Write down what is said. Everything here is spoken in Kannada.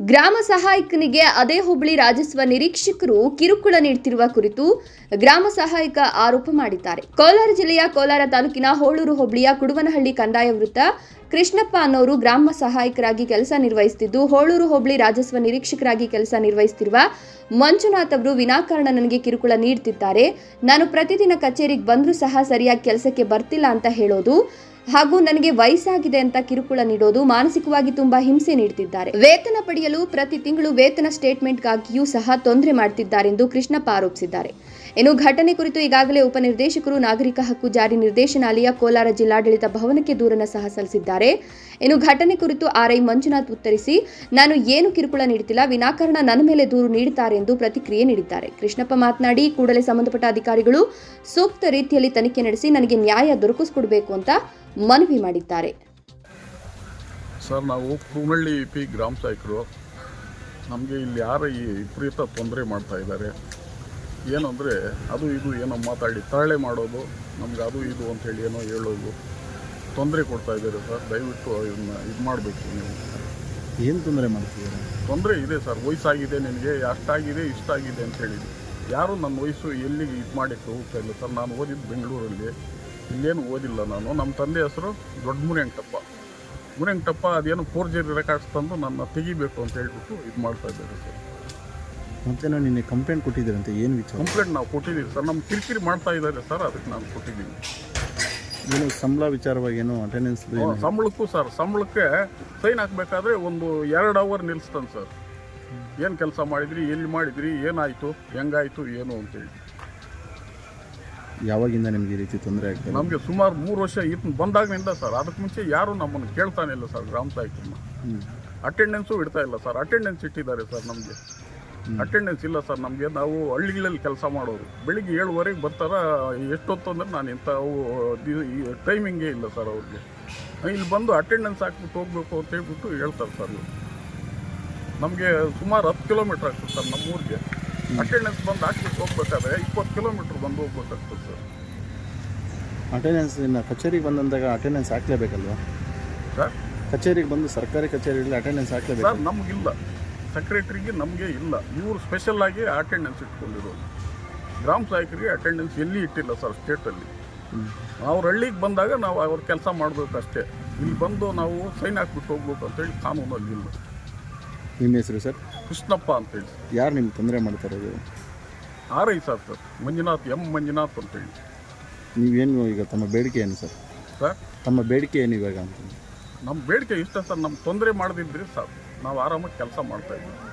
ಗ್ರಾಮ ಸಹಾಯಕನಿಗೆ ಅದೇ ಹೋಬಳಿ ರಾಜಸ್ವ ನಿರೀಕ್ಷಕರು ಕಿರುಕುಳ ನೀಡುತ್ತಿರುವ ಕುರಿತು ಗ್ರಾಮ ಸಹಾಯಕ ಆರೋಪ ಮಾಡಿದ್ದಾರೆ. ಕೋಲಾರ ಜಿಲ್ಲೆಯ ಕೋಲಾರ ತಾಲೂಕಿನ ಹೋಳೂರು ಹೋಬಳಿಯ ಕುಡುವನಹಳ್ಳಿ ಕಂದಾಯ ವೃತ್ತ ಕೃಷ್ಣಪ್ಪ ಅನ್ನೋರು ಗ್ರಾಮ ಸಹಾಯಕರಾಗಿ ಕೆಲಸ ನಿರ್ವಹಿಸುತ್ತಿದ್ದು ಹೋಳೂರು ಹೋಬಳಿ ರಾಜಸ್ವ ನಿರೀಕ್ಷಕರಾಗಿ ಕೆಲಸ ನಿರ್ವಹಿಸುತ್ತಿರುವ ಮಂಜುನಾಥ್ ಅವರು ವಿನಾಕಾರಣ ನನಗೆ ಕಿರುಕುಳ ನೀಡುತ್ತಿದ್ದಾರೆ ನಾನು ಪ್ರತಿದಿನ ಕಚೇರಿಗೆ ಬಂದರೂ ಸಹ ಸರಿಯಾಗಿ ಕೆಲಸಕ್ಕೆ ಬರ್ತಿಲ್ಲ ಅಂತ ಹೇಳೋದು ಹಾಗೂ ನನಗೆ ವಯಸ್ಸಾಗಿದೆ ಅಂತ ಕಿರುಕುಳ ನೀಡೋದು ಮಾನಸಿಕವಾಗಿ ತುಂಬಾ ಹಿಂಸೆ ನೀಡುತ್ತಿದ್ದಾರೆ ವೇತನ ಪಡೆಯಲು ಪ್ರತಿ ತಿಂಗಳು ವೇತನ ಸ್ಟೇಟ್ಮೆಂಟ್ಗಾಗಿಯೂ ಸಹ ತೊಂದರೆ ಮಾಡುತ್ತಿದ್ದಾರೆಂದು ಕೃಷ್ಣಪ್ಪ ಆರೋಪಿಸಿದ್ದಾರೆ. ಇನ್ನು ಘಟನೆ ಕುರಿತು ಈಗಾಗಲೇ ಉಪನಿರ್ದೇಶಕರು ನಾಗರಿಕ ಹಕ್ಕು ಜಾರಿ ನಿರ್ದೇಶನಾಲಯ ಕೋಲಾರ ಜಿಲ್ಲಾಡಳಿತ ಭವನಕ್ಕೆ ದೂರನ್ನು ಸಹ ಸಲ್ಲಿಸಿದ್ದಾರೆ. ಇನ್ನು ಘಟನೆ ಕುರಿತು ಆರ್ಐ ಮಂಜುನಾಥ್ ಉತ್ತರಿಸಿ, ನಾನು ಏನು ಕಿರುಕುಳ ನೀಡುತ್ತಿಲ್ಲ, ವಿನಾಕಾರಣ ನನ್ನ ಮೇಲೆ ದೂರು ನೀಡುತ್ತಾರೆ ಎಂದು ಪ್ರತಿಕ್ರಿಯೆ ನೀಡಿದ್ದಾರೆ. ಕೃಷ್ಣಪ್ಪ ಮಾತನಾಡಿ, ಕೂಡಲೇ ಸಂಬಂಧಪಟ್ಟ ಅಧಿಕಾರಿಗಳು ಸೂಕ್ತ ರೀತಿಯಲ್ಲಿ ತನಿಖೆ ನಡೆಸಿ ನನಗೆ ನ್ಯಾಯ ದೊರಕಿಸಿಕೊಡಬೇಕು ಅಂತ ಮನವಿ ಮಾಡಿದ್ದಾರೆ. ಸರ್, ನಾವು ಕುರುಮಳ್ಳಿ ಪಿ ಗ್ರಾಮ ಸಹಾಯಕರು ನಮಗೆ ಇಲ್ಲಿ ಯಾರ ಈ ವಿಪರೀತ ತೊಂದರೆ ಮಾಡ್ತಾ ಇದ್ದಾರೆ? ಏನಂದರೆ ಅದು ಇದು ಏನೋ ಮಾತಾಡಿ ತಾಳೆ ಮಾಡೋದು, ನಮ್ಗೆ ಅದು ಇದು ಅಂತೇಳಿ ಏನೋ ಹೇಳೋದು. ತೊಂದರೆ ಕೊಡ್ತಾ ಇದ್ದಾರೆ ಸರ್? ದಯವಿಟ್ಟು ಇದನ್ನ ಇದು ಮಾಡಬೇಕು ನೀವು. ಏನು ತೊಂದರೆ ಮಾಡ್ತಿದ್ದೀರಾ? ತೊಂದರೆ ಇದೆ ಸರ್. ವಯಸ್ಸಾಗಿದೆ ನಿನಗೆ ಅಷ್ಟಾಗಿದೆ ಇಷ್ಟಾಗಿದೆ ಅಂತ ಹೇಳಿದ್ರು. ಯಾರು ನನ್ನ ವಯಸ್ಸು ಎಲ್ಲಿಗೆ ಇದು ಮಾಡಕ್ಕೆ ಹೋಗ್ತಾ ಇಲ್ಲ ಸರ್. ನಾನು ಓದಿದ್ದು ಬೆಂಗಳೂರಲ್ಲಿ. ಇಲ್ಲೇನು ಓದಿಲ್ಲ ನಾನು. ನಮ್ಮ ತಂದೆ ಹೆಸರು ದೊಡ್ಡ ಮುನೆಂಟಪ್ಪ ಮುನೆಂಟಪ್ಪ ಅದೇನು ಫೋರ್ಜರಿ ರೆಕಾರ್ಡ್ಸ್ ತಂದು ನನ್ನ ತೆಗಿಬೇಕು ಅಂತ ಹೇಳ್ಬಿಟ್ಟು ಇದು ಮಾಡ್ತಾ ಇದ್ದಾರೆ ಸರ್. ಮತ್ತೆ ನಾನು ನಿನ್ನೆ ಕಂಪ್ಲೇಂಟ್ ಕೊಟ್ಟಿದ್ದೀರಂತೆ. ಏನು ವಿಚಾರ? ಕಂಪ್ಲೇಂಟ್ ನಾವು ಕೊಟ್ಟಿದ್ದೀವಿ ಸರ್. ನಮ್ಮ ಕಿರಿಕಿರಿ ಮಾಡ್ತಾ ಇದ್ದಾರೆ ಸರ್. ಅದಕ್ಕೆ ನಾನು ಕೊಟ್ಟಿದ್ದೀನಿ. ಏನು ಸಂಬಳ ವಿಚಾರವಾಗಿ ಏನು ಅಟೆಂಡೆನ್ಸ್ ಸಂಬಳಕ್ಕೂ ಸರ್ ಸಂಬಳಕ್ಕೆ ಸೈನ್ ಹಾಕಬೇಕಾದ್ರೆ ಒಂದು ಎರಡು ಅವರ್ ನಿಲ್ಲಿಸ್ತಾನೆ ಸರ್. ಏನು ಕೆಲಸ ಮಾಡಿದ್ರಿ ಎಲ್ಲಿ ಮಾಡಿದ್ರಿ ಏನಾಯಿತು ಹೆಂಗಾಯಿತು ಏನು ಅಂತೇಳಿ ಯಾವಾಗಿಂದ ನಿಮ್ಗೆ ಈ ರೀತಿ ತೊಂದರೆ ಆಗ್ತದೆ ನಮಗೆ ಸುಮಾರು ಮೂರು ವರ್ಷ ಇತ್ತು ಬಂದಾಗಿನಿಂದ ಸರ್ ಅದಕ್ಕೆ ಮುಂಚೆ ಯಾರು ನಮ್ಮನ್ನು ಕೇಳ್ತಾನೆ ಇಲ್ಲ ಸರ್ ಗ್ರಾಮ ಸಾಹಿತ್ಯ ಅಟೆಂಡೆನ್ಸು ಇಡ್ತಾ ಇಲ್ಲ ಸರ್ ಅಟೆಂಡೆನ್ಸ್ ಇಟ್ಟಿದ್ದಾರೆ ಸರ್ ನಮಗೆ. ಅಟೆಂಡೆನ್ಸ್ ಇಲ್ಲ ಸರ್ ನಮಗೆ ನಾವು ಹಳ್ಳಿಗಳಲ್ಲಿ ಕೆಲಸ ಮಾಡೋರು. ಬೆಳಿಗ್ಗೆ ಏಳುವರೆಗೆ ಬರ್ತಾರ ಎಷ್ಟೊತ್ತು ಅಂದರೆ ನಾನು ಇಂಥ ಟೈಮಿಂಗೇ ಇಲ್ಲ ಸರ್ ಅವ್ರಿಗೆ. ಇಲ್ಲಿ ಬಂದು ಅಟೆಂಡೆನ್ಸ್ ಹಾಕ್ಬಿಟ್ಟು ಹೋಗ್ಬೇಕು ಅಂತ ಹೇಳ್ಬಿಟ್ಟು ಹೇಳ್ತಾರೆ ಸರ್ ನಮಗೆ ಸುಮಾರು ಹತ್ತು ಕಿಲೋಮೀಟ್ರ್ ಆಗ್ತದೆ ಸರ್ ನಮ್ಮ ಊರಿಗೆ. ಅಟೆಂಡೆನ್ಸ್ ಬಂದು ಹಾಕ್ಬಿಟ್ಟು ಹೋಗ್ಬೇಕಾದ್ರೆ ಇಪ್ಪತ್ತು ಕಿಲೋಮೀಟ್ರ್ ಬಂದು ಹೋಗ್ಬೇಕಾಗ್ತದೆ ಸರ್. ಅಟೆಂಡೆನ್ಸ್ ಇನ್ನು ಕಚೇರಿಗೆ ಬಂದಂದಾಗ ಅಟೆಂಡೆನ್ಸ್ ಹಾಕ್ಲೇಬೇಕಲ್ವಾ? ಸರ್? ಕಚೇರಿಗೆ ಬಂದು ಸರ್ಕಾರಿ ಕಚೇರಿಯಲ್ಲಿ ಅಟೆಂಡೆನ್ಸ್ ಹಾಕ್ಲೇಬೇಕು. ಸರ್ ನಮಗಿಲ್ಲ. ಸೆಕ್ರೆಟ್ರಿಗೆ ನಮಗೆ ಇಲ್ಲ. ಇವರು ಸ್ಪೆಷಲ್ಲಾಗಿ ಅಟೆಂಡೆನ್ಸ್ ಇಟ್ಕೊಂಡಿರೋದು. ಗ್ರಾಮ ಸಹಾಯಕರಿಗೆ ಅಟೆಂಡೆನ್ಸ್ ಎಲ್ಲಿ ಇಟ್ಟಿಲ್ಲ ಸರ್ ಸ್ಟೇಟಲ್ಲಿ ಅವ್ರ ಹಳ್ಳಿಗೆ ಬಂದಾಗ ನಾವು ಅವ್ರ ಕೆಲಸ ಮಾಡಬೇಕು ಅಷ್ಟೇ ಇಲ್ಲಿ ಬಂದು ನಾವು ಸೈನ್ ಹಾಕ್ಬಿಟ್ಟು ಹೋಗ್ಬೇಕು ಅಂತೇಳಿ ಕಾನೂನಲ್ಲಿ ಇಲ್ಲ. ನಿಮ್ಮ ಹೆಸರು ಸರ್ ಕೃಷ್ಣಪ್ಪ ಅಂತೇಳಿ ಯಾರು ನಿಮ್ಗೆ ತೊಂದರೆ ಮಾಡ್ತಾರೆ R I sir sir Manjunath M Manjunath ಅಂತೇಳಿ ನೀವೇನು ಈಗ ತಮ್ಮ ಬೇಡಿಕೆ ಏನು ಸರ್ ಸರ್ ತಮ್ಮ ಬೇಡಿಕೆ ಏನು ಇವಾಗ ಅಂತ? ನಮ್ಮ ಬೇಡಿಕೆ ಇಷ್ಟ ಸರ್ ನಮ್ಮ ತೊಂದರೆ ಮಾಡದಿದ್ರಿ ಸರ್ ನಾವು ಆರಾಮಾಗಿ ಕೆಲಸ ಮಾಡ್ತಾ ಇದ್ದೀವಿ.